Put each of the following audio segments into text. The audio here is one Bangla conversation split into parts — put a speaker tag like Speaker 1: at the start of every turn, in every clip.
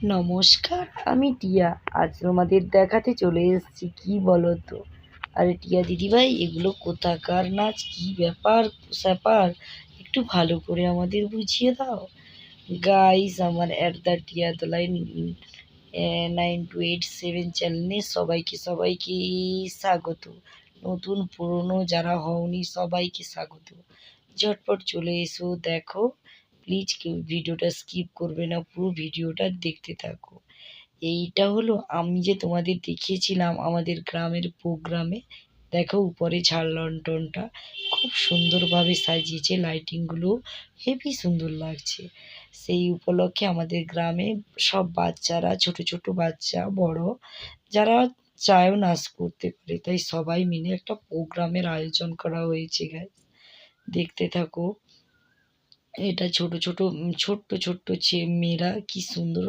Speaker 1: নমস্কার, আমি টিয়া। আজ তোমাদের দেখাতে চলে এসেছি, কি বলো তো আরে টিয়া দিদিভাই, এগুলো কোথাকার নাচ? কি ব্যাপার, স্যাপার? একটু ভালো করে আমাদের বুঝিয়ে দাও। গাইস আমার at the Tia line nine two eight seven চ্যানেলে সবাইকে সবাইকে স্বাগত। নতুন, পুরনো, যারা হওনি, সবাইকে স্বাগত। ঝটপট চলে এসো, দেখো। প্লিজ কেউ ভিডিওটা স্কিপ করবে না, পুরো ভিডিওটা দেখতে থাকো। এইটা হলো আমি যে তোমাদের দেখিয়েছিলাম আমাদের গ্রামের প্রোগ্রামে, দেখো উপরে ঝাড় লন্ঠনটা খুব সুন্দরভাবে সাজিয়েছে লাইটিংগুলো হেভি সুন্দর লাগছে। সেই উপলক্ষে আমাদের গ্রামে সব বাচ্চারা, ছোট ছোট বাচ্চা, বড়, যারা চায়ও নাচ করতে পারে, তাই সবাই মিলে একটা প্রোগ্রামের আয়োজন করা হয়েছে গাইজ দেখতে থাকো। এটা ছোট ছোট ছোট্ট ছোট্ট মেয়েরা কি সুন্দর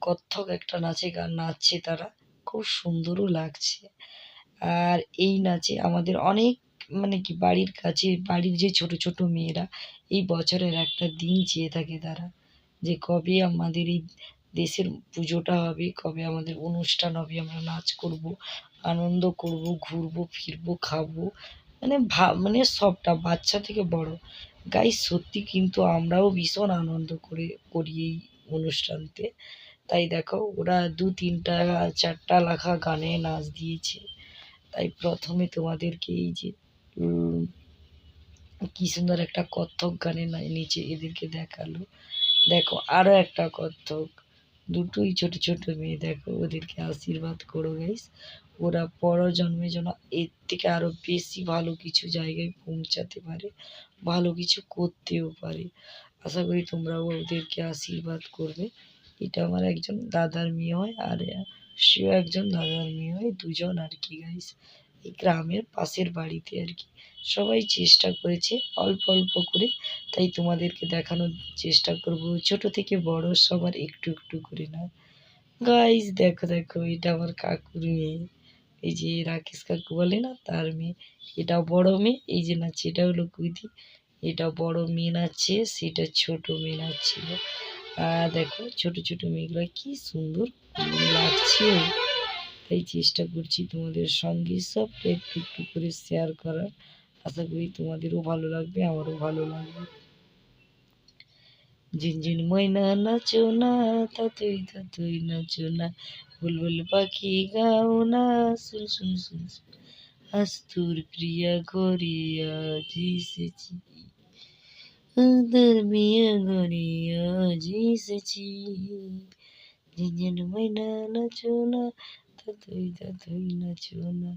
Speaker 1: কত্থক একটা নাচে গান নাচছে তারা। খুব সুন্দরও লাগছে। আর এই নাচে আমাদের অনেক মানে কি, বাড়ির কাছে, বাড়ির যে ছোট ছোট মেয়েরা, এই বছরের একটা দিন চেয়ে থাকে তারা যে কবে আমাদের এই দেশের পুজোটা হবে, কবে আমাদের অনুষ্ঠান হবে, আমরা নাচ করব, আনন্দ করব, ঘুরবো, ফিরবো, খাব। মানে ভা মানে সবটা, বাচ্চা থেকে বড়। গাইস সত্যি কিন্তু আমরাও ভীষণ আনন্দ করে করি এই অনুষ্ঠানতে। তাই দেখো, ওরা দু, তিনটা, চারটা লেখা গানে নাচ দিয়েছে। তাই প্রথমে তোমাদেরকে এই যে কী সুন্দর একটা কত্থক গানে নিচে এদেরকে দেখাল। দেখো আরও একটা কত্থক। দুটোই ছোট ছোট মেয়ে, দেখো, ওদেরকে আশীর্বাদ করো গাইস ওরা জন্মে যেন এর থেকে আরও বেশি ভালো কিছু জায়গায় পৌঁছাতে পারে, ভালো কিছু করতেও পারে। আশা করি তোমরাও ওদেরকে আশীর্বাদ করবে। এটা আমার একজন দাদার মেয়ে হয়, আর সেও একজন দাদার মেয়ে হয়, দুজন আর কি গাইস এই গ্রামের পাশের বাড়িতে আর কি। সবাই চেষ্টা করেছে অল্প অল্প করে তাই তোমাদেরকে দেখানোর চেষ্টা করব। ছোট থেকে বড় সবার একটু একটু করে না। গাইস দেখো দেখো, এটা আমার কাকুর মেয়ে। এই যে রাকেশ কাকু বলে না, তার মেয়ে। এটা বড় মেয়ে, এই যে নাচছে এটা হলো কুইদি এটা বড় মেয়ে নাচছে, সেটা ছোট মেয়ে নাচছিল আর দেখো, ছোট ছোট মেয়েগুলো কি সুন্দর লাগছে। তাই চেষ্টা করছি তোমাদের সঙ্গে সবটা একটু একটু করে শেয়ার করার। আশা করি তোমাদেরও ভালো লাগবে, আমারও ভালো লাগবে। ঝিনঝিন ময়না নাচো না, তাতুই তাতুই নাচো না। বুলবুল পাখি গাও না শুন শুন শুন আজ তোর প্রিয়া গরিয়া জিসেছি। তোর প্রিয়া গরিয়া জিসেছি। ঝিনঝিন ময়না নাচো না, তাতুই তাতুই নাচো না।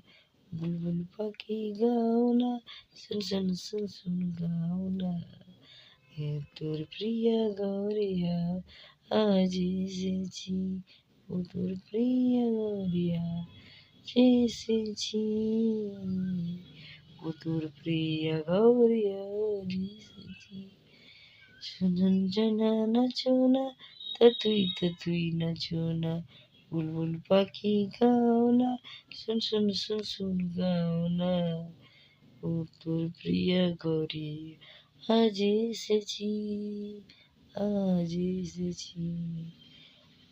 Speaker 1: বুলবুল পাখি গাও না শুন শুন শুন শুন গাও না। তোর প্রিয়া গরিয়া, আজ এসেছি। ও তোর প্রিয়া গরিয়া, এসেছি। ও তোর প্রিয়া গরিয়া এসেছি। শুনুন, জানা, নাচো না তা তুই তা তুই নাচো না। বুলবুল পাখি গাও না, শুন শুন শুন শুন, গাও না। ও তোর প্রিয়া গরিয়া আজ এসেছি আজ এসেছি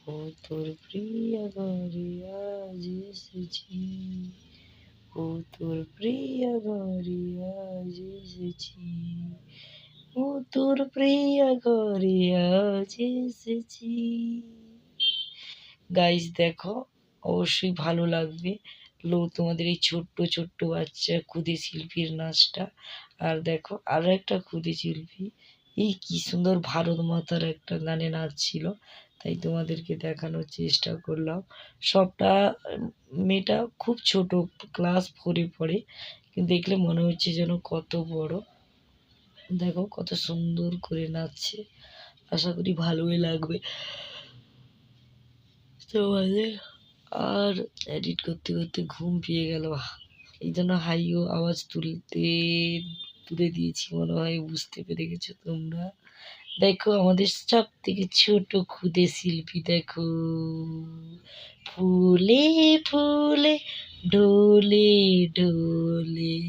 Speaker 1: ও তোর প্রিয় ঘরে আজ এসেছি ও তোর প্রিয় ঘরে আজ এসেছি ও তোর প্রিয় ঘরে আজ এসেছি গাইজ দেখো, অবশ্যই ভালো লাগবে। লো, তোমাদের এই ছোট্ট ছোট্ট বাচ্চা ক্ষুদে শিল্পীর নাচটা। আর দেখো আরও একটা ক্ষুদে শিল্পী। এই কি সুন্দর ভারত মাতার একটা গানে নাচছিল তাই তোমাদেরকে দেখানোর চেষ্টা করলাম। সবটা মেয়েটা খুব ছোট, ক্লাস ফোরে পড়ে। কিন্তু দেখলে মনে হচ্ছে যেন কত বড়। দেখো, কত সুন্দর করে নাচছে। আশা করি ভালোই লাগবে। তোমাদের আর এডিট করতে করতে ঘুম পেয়ে গেল। এই জন্য হাইও আওয়াজ তুলতে, তুলে দিয়েছি মনে হয়, বুঝতে পেরে গেছো তোমরা? দেখো, আমাদের সব থেকে ছোট ক্ষুদে শিল্পী দেখো। ফুলে ফুলে, ডোলে ডোলে,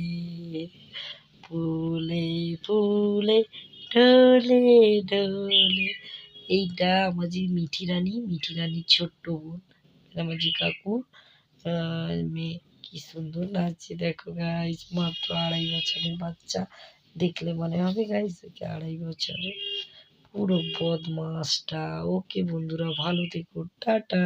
Speaker 1: ফুলে ফুলে, ডোলে ডোলে। এইটা আমার যে মিঠি রানী, মিঠি রানীর ছোট্ট বোন। রামাজি কাকু মেয়ে কি সুন্দর নাচছে, দেখো গাইস মাত্র আড়াই বছরের বাচ্চা। দেখলে মনে হবে গাইস ওকে আড়াই বছরের। পুরো বদমাসটা। ওকে বন্ধুরা, ভালো থেকো, টাটা।